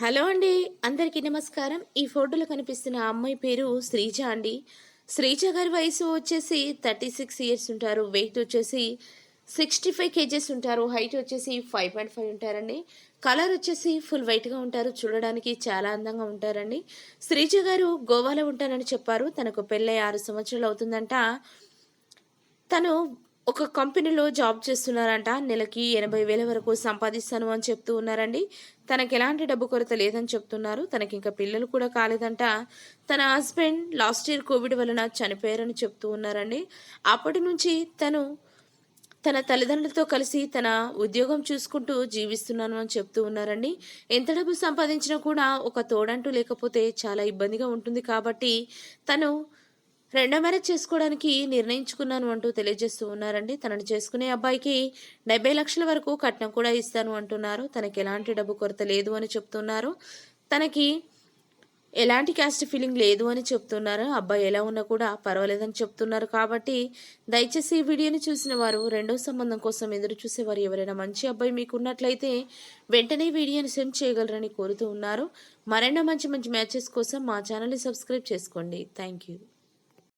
Hello అండి అందరికీ నమస్కారం. ఈ ఫోటోలో కనిపిస్తున్న అమ్మాయి పేరు శ్రీజ అండి. శ్రీజ గారి వయసు వచ్చేసి థర్టీ సిక్స్ ఇయర్స్ ఉంటారు. వెయిట్ వచ్చేసి సిక్స్టీ ఫైవ్ కేజెస్ ఉంటారు. హైట్ వచ్చేసి ఫైవ్ పాయింట్ ఫైవ్ ఉంటారండి. కలర్ వచ్చేసి ఫుల్ వైట్గా ఉంటారు. చూడడానికి చాలా అందంగా ఉంటారండి. శ్రీజ గారు గోవాలో ఉంటారని చెప్పారు. తనకు పెళ్ళై ఆరు సంవత్సరాలు అవుతుందంట. తను ఒక కంపెనీలో జాబ్ చేస్తున్నారంట. నెలకి ఎనభై వేల వరకు సంపాదిస్తాను అని చెప్తూ ఉన్నారండి. తనకి ఎలాంటి డబ్బు కొరత లేదని చెప్తున్నారు. తనకి ఇంకా పిల్లలు కూడా కాలేదంట. తన హస్బెండ్ లాస్ట్ ఇయర్ కోవిడ్ వలన చనిపోయారని చెప్తూ ఉన్నారండి. అప్పటి నుంచి తను తన తల్లిదండ్రులతో కలిసి తన ఉద్యోగం చూసుకుంటూ జీవిస్తున్నాను అని చెప్తూ ఉన్నారండి. ఎంత డబ్బు సంపాదించినా కూడా ఒక తోడంటూ లేకపోతే చాలా ఇబ్బందిగా ఉంటుంది. కాబట్టి తను రెండో మ్యారేజ్ చేసుకోవడానికి నిర్ణయించుకున్నాను అంటూ తెలియజేస్తూ ఉన్నారండి. తనను చేసుకునే అబ్బాయికి డెబ్బై లక్షల వరకు కట్నం కూడా ఇస్తాను అంటున్నారు. తనకి ఎలాంటి డబ్బు కొరత లేదు అని చెప్తున్నారు. తనకి ఎలాంటి క్యాస్ట్ ఫీలింగ్ లేదు అని చెప్తున్నారు. అబ్బాయి ఎలా ఉన్నా కూడా పర్వాలేదని చెప్తున్నారు. కాబట్టి దయచేసి ఈ వీడియోని చూసిన వారు రెండో సంబంధం కోసం ఎదురు చూసేవారు ఎవరైనా మంచి అబ్బాయి మీకు ఉన్నట్లయితే వెంటనే వీడియోని సెండ్ చేయగలరని కోరుతూ ఉన్నారు. మరెన్నో మంచి మంచి మ్యాచెస్ కోసం మా ఛానల్ని సబ్స్క్రైబ్ చేసుకోండి. Thank you.